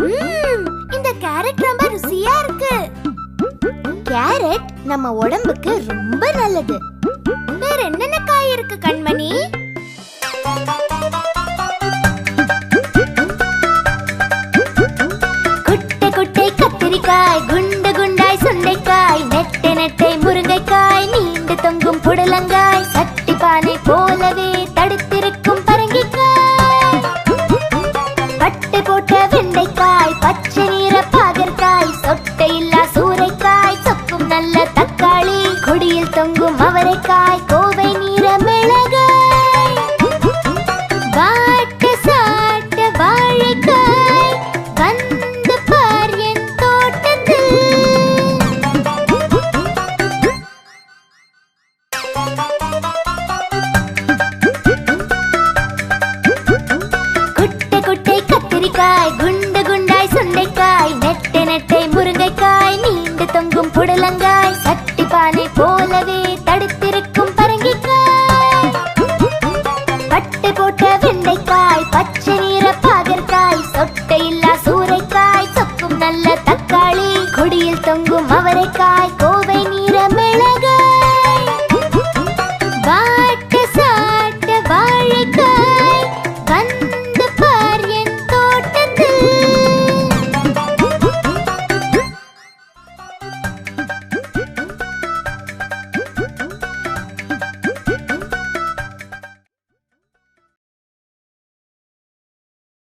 இந்த கேரட் ரொம்ப ருசியா இருக்கு. கேரட் நம்ம உடம்புக்கு ரொம்ப நல்லது. வேற என்னென்ன காய் இருக்கு கண்மணி? குட்டை குட்டை கத்திரிக்காய் குண்டு குண்டாய் சுண்டைக்காய் நெட்டை நெட்டை முருங்கைக்காய் நீண்டு தொங்கும் புடலங்காய் சட்டி பானை போலவே தடுத்திருக்கும் பரங்கிக்காய். பட்டு போட்ட கொடியில் தொங்கும் அவரைக்காய் கோவை நீர மிளகாய் வாட்டு சாட்ட வாழைக்காய் வந்து பார் என் தோட்டத்தில். குட்டை குட்டை கத்திரிக்காய் குண்டு குண்டாய் சுண்டைக்காய் நெட்டை நெட்டை முருங்கைக்காய் நீண்டு தொங்கும் புடலங்காய் சட்டை Bye.